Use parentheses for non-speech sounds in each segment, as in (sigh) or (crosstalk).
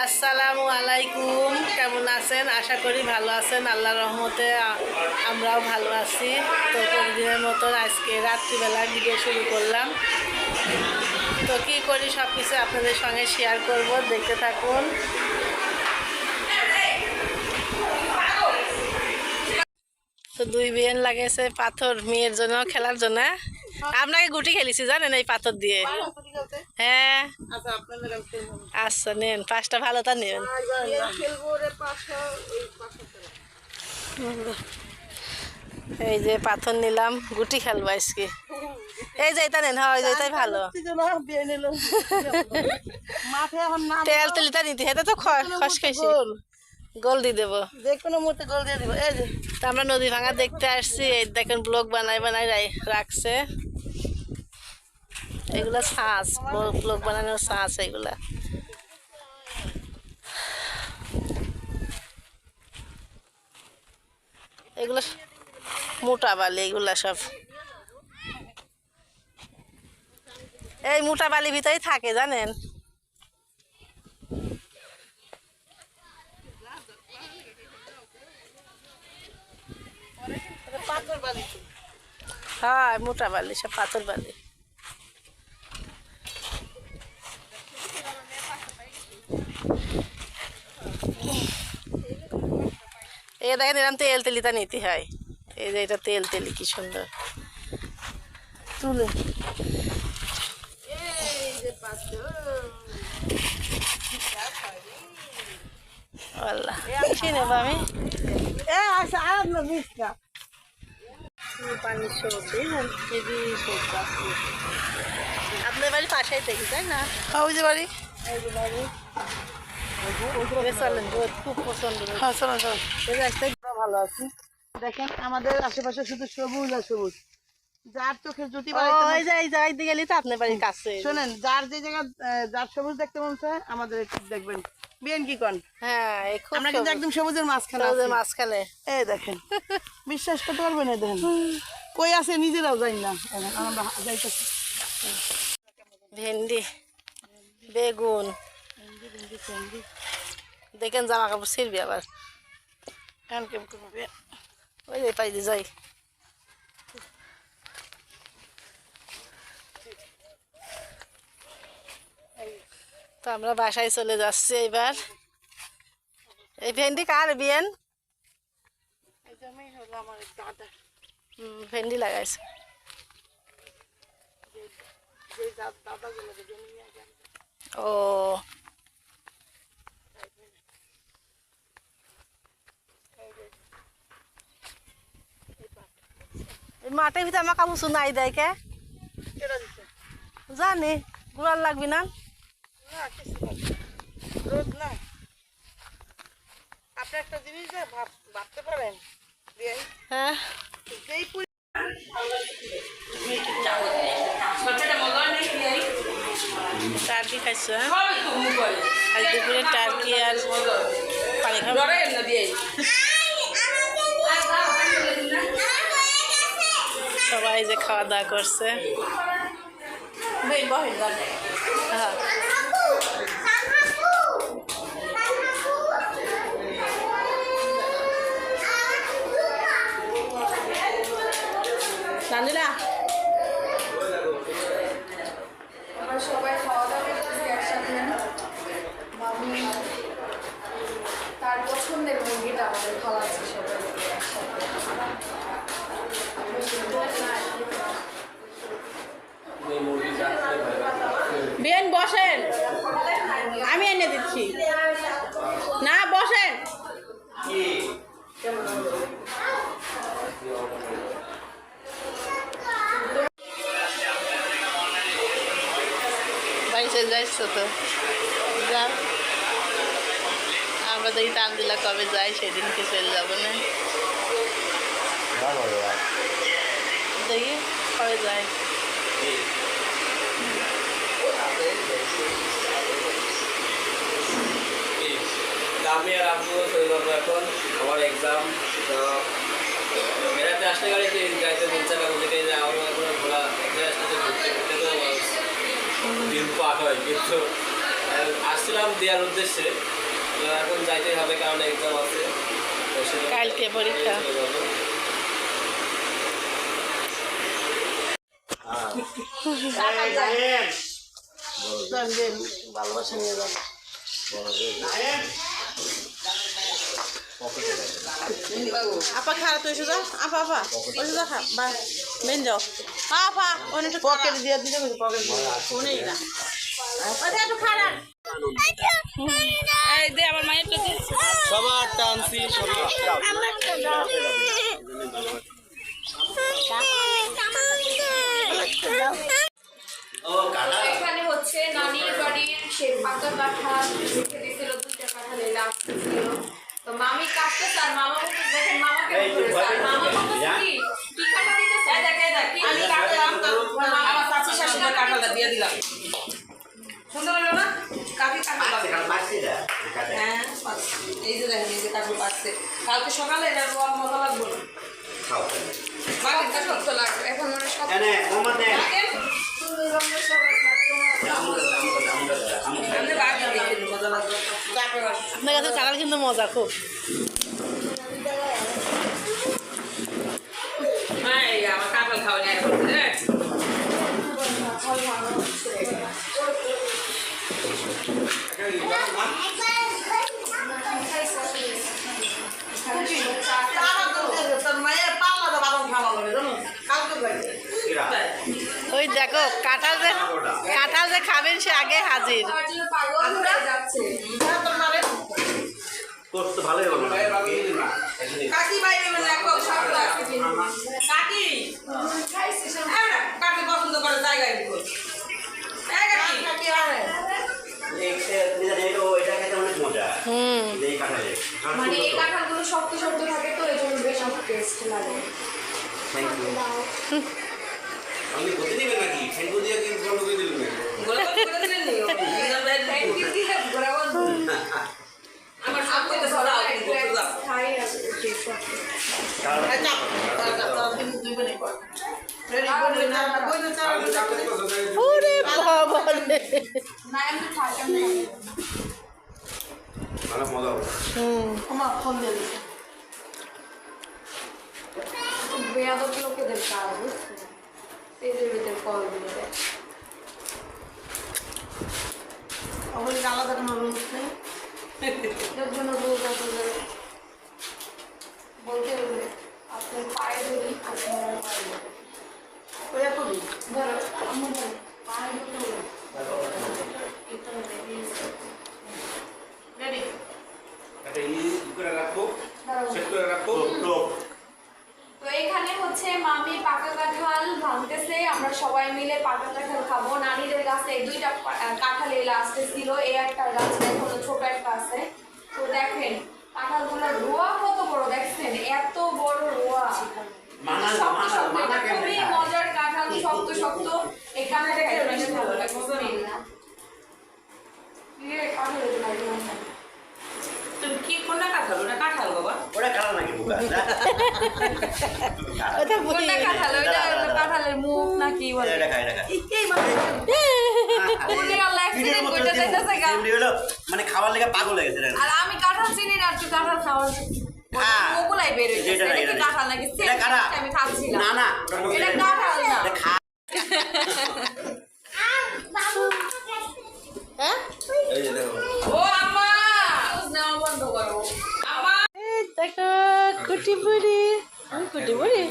আসসালামু আলাইকুম। কেমন আছেন? আশা করি ভালো আছেন। আল্লাহ রহমতে আমরাও ভালো আছি। তো প্রতিদিনের মতন আজকে রাত্রিবেলা ভিডিও শুরু করলাম। তো কী করি? সব কিছু আপনাদের সঙ্গে শেয়ার করব। দেখতে থাকুন। তো দুই বিয়েন লাগেছে পাথর মেয়ের জন্য, খেলার জন্য। আপনাকে গুটি খেলেছি জানেন এই পাথর দিয়ে। হ্যাঁ। আচ্ছা নেন পাঁচটা ভালো তা নেন। এই যে পাথর নিলাম গুটি খেলব আজকে। এই যে এটা নেন হয় এটাই ভালো। তেল তেলিটা নিতে হেতে তো খস খাইছি গোল দিয়ে দেবো। যে কোনো মুহূর্তে গোল দিয়ে দিব। এই যে তো আমরা নদী ভাঙা দেখতে আসছি। এই দেখেন ব্লগ বানাই বানাই রাই- রাখছে। এগুলা ছাঁচ ব্লগ বানানোর ছাঁচ এগুলা। এগুলো মোটা বালি এগুলা সব। এই মোটা বালির ভিতরেই থাকে জানেন? হ্যাঁ মোটা বালি সব পাথর বালি। এই দেখেন এরকম তেল তেলিটা নিতে হয়। এই যে এটা তেল তেলি, কি সুন্দর। তুলে। এই যে পাথর। আল্লাহ কি নেব আমি এ আর না বিস্কা পানি সবজি হেভি সবজি আপনার বাড়ি পাশেই দেখি তাই না ওই যে বাড়ি এই যে বাড়ি চলেন খুব পছন্দ হ্যাঁ রাস্তায় ভালো আছি দেখেন আমাদের আশেপাশে শুধু সবুজ আর সবুজ যার চোখে জ্যোতি দিকে গেলে তো আপনার বাড়ির কাছে। শোনেন যার যে জায়গা যার সবুজ দেখতে মন চায় আমাদের দেখবেন। বিয়েন কি কন? হ্যাঁ আমরা কিন্তু একদম সবুজের মাঝখানে সবুজের মাঝখানে। এই দেখেন বিশ্বাস করতে পারবেন না দেখেন। কই আছে নিজেরাও যাই না। আমরা যাইতেছি। ভেন্ডি বেগুন। দেখেন জামা কাপড় ছিড়বি আবার। ওই যে পাই যাই। তো আমরা বাসায় চলে যাচ্ছি এবার। এই ভেন্ডি কার বিয়েন? ভেন্ডি লাগাইছে। ও। মাঠের ভিতরে আমার কাপড় নাই দেয় কে? জানি গুড়াল লাগবি না কিছু না রোদ না আপনি একটা জিনিস ভাবতে পারেন। হ্যাঁ। টার্কি খাইছো হ্যাঁ? দুপুরে টার্কি আর পানি খাব। সবাই যে খাওয়া দাওয়া করছে। হ্যাঁ। সবাই খাওয়া দাওয়া করতেছি একসাথে মামি তার পছন্দের মুরগিটা আমাদের খাওয়াচ্ছি সবাই বেন বসেন। আমি এনে দিচ্ছি। না, বসেন। তো? যা। আমরা দেখি টান দিলা কবে যাই সেদিনকে চলে না? দেখি কবে যায়। আমি আর আব্বু চলে যাব এখন। আমার এক্সাম বেড়াতে দিনছে না ওদিকে যে আমরা এখন ঘোরা এক জায়গায় সাথে ঘুরতে ঘুরতে তো দিন পার হয় কিন্তু আসছিলাম দেওয়ার উদ্দেশ্যে। এখন যাইতেই হবে কারণ এক্সাম আছে। কালকে পরীক্ষা। ভালোবাসা নিয়ে যাব। আপা খারাপ তুই সোজা। আপা আপা ওই সোজা খা বা বেন যাও। আপা ওনে একটু পকেট দিয়ে দিতে পকেট দিয়ে। না আমার মায়ের সবার টানছি এখানে হচ্ছে নানির বাড়ির সে পাকা কাঁঠাল রেখে দিয়ে দিলাম সুন্দর হলো না কাকি কাঁঠাল হ্যাঁ এই যে দেখেন এই যে কাকুর পাচ্ছে কালকে সকালে এটা রোয়ার মজা লাগবে। না বাকিটা সত্য লাগবে। এখন মনে সব আপনার কাছে কালার কিন্তু মজা খুব এই আমার কাঁঠাল খাওয়া নিয়ে এখন হ্যাঁ তোর মায়ের পাল্লা বাদাম খাওয়া লাগবে জানো কালকে যাইবে ওই দেখো কাঁঠাল যে কাঁঠাল যে খাবেন সে আগে হাজির। মানে এই কাঁঠালগুলো শক্ত শক্ত থাকে তো এই জন্য বেশ আমার টেস্ট লাগে। থ্যাংক ইউ আপনি বলতে দিবেন নাকি? ফেন্টু দিয়ে কি বন্ধ করে দিলেন আমার সব করতে দাও খাই আছে আছে ওরে বাবা রে। না আমি ভালো মজা হবে। হুম। ফোন বেয়াদব বুঝছ তেজের ভিতরে কল দিয়ে দেয়। ওখানে আলাদা কোনো রুলস নেই। এটার জন্য রোজ আপনাদের বলতে হবে আপনার পায়ে ধরি আপনার পায়ে ধরো। আমার পায়ে ধরতে হবে এটা হবে, এই যে। রেডি একটা ই করে রাখব দাঁড়াও। সেট করে রাখব তো এখানে হচ্ছে মামি পাকা কাঁঠাল ভাঙতেছে আমরা সবাই মিলে পাকা কাঁঠাল খাব নানিদের গাছে এই দুইটা পা- আহ, কাঁঠাল এই লাস্টে ছিল এই একটা গাছ এখনও ছোট একটা আছে তো দেখেন কাঁঠালগুলো রোয়া কত বড় দেখছেন? এত বড় রোয়া। মানা মানা মানা খুবই মজার কাঁঠাল শক্ত শক্ত। এই ভালো লাগে ইয়ে, কাঁঠাল কি কোনটা ওটা কাঁঠাল বাবা? নাকি বুকা? (laughs) ওটা কোনটা কাঁঠাল? ওইটা হলো কাঁঠালের মুখ নাকি বলে? এটা খাই এটা যাইতাছে গা। মানে খাবার লেগে পাগল হয়ে গেছে আর আমি কাঁঠাল চিনি না তুই কাঁঠাল খাওয়ার এটা না, না। এটা আমি খাচ্ছিলাম। না না এটা কাঁঠাল না। এটা খা হ্যাঁ এই যে দেখো ও আম্মা নেওয়া বন্ধ করো। আম্মা। এই দেখো কুটি বুড়ি কুটি বুড়ি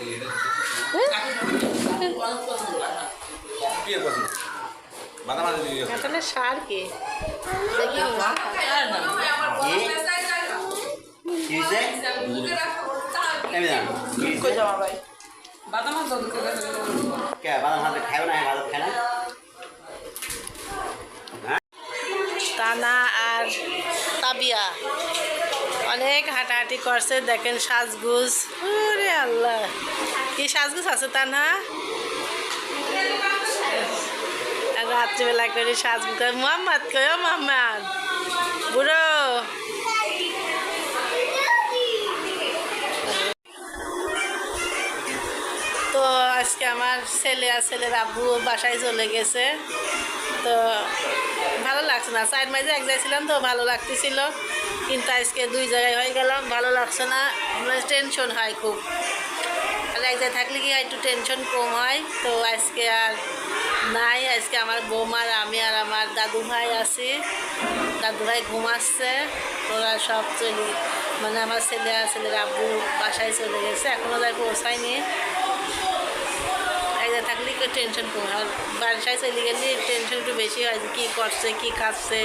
কাঁঠালের সার কি? তানা আর তাবিয়া অনেক হাঁটাহাঁটি করছে দেখেন সাজগুজ। আল্লাহ। কি সাজগুজ আছে তানা আর রাত্রিবেলা করে সাজগুজ করে। মোহাম্মদ কয় মোহাম্মদ। বুড়ো। তো আজকে আমার ছেলে আর ছেলের আব্বু বাসায় চলে গেছে। তো ভালো লাগছে না। সাইড মাইজে এক জায়গায় ছিলাম তো ভালো লাগতেছিল। কিন্তু আজকে দুই জায়গায় হয়ে গেলাম। ভালো লাগছে না। মানে টেনশন হয় খুব। আর এক জায়গায় থাকলে কি একটু টেনশন কম হয়? তো আজকে আর নাই, আজকে আমার বৌমার আমি আর আমার দাদু ভাই আছি। দাদু ভাই ঘুমাচ্ছে ওরা সব চলি মানে আমার ছেলে আর ছেলের আব্বু বাসায় চলে গেছে এখনও তাই পৌঁছায়নি। এক থাকলে একটু টেনশন কম আর বাসায় চলে গেলে টেনশন একটু বেশি হয় কী করছে, কী খাচ্ছে।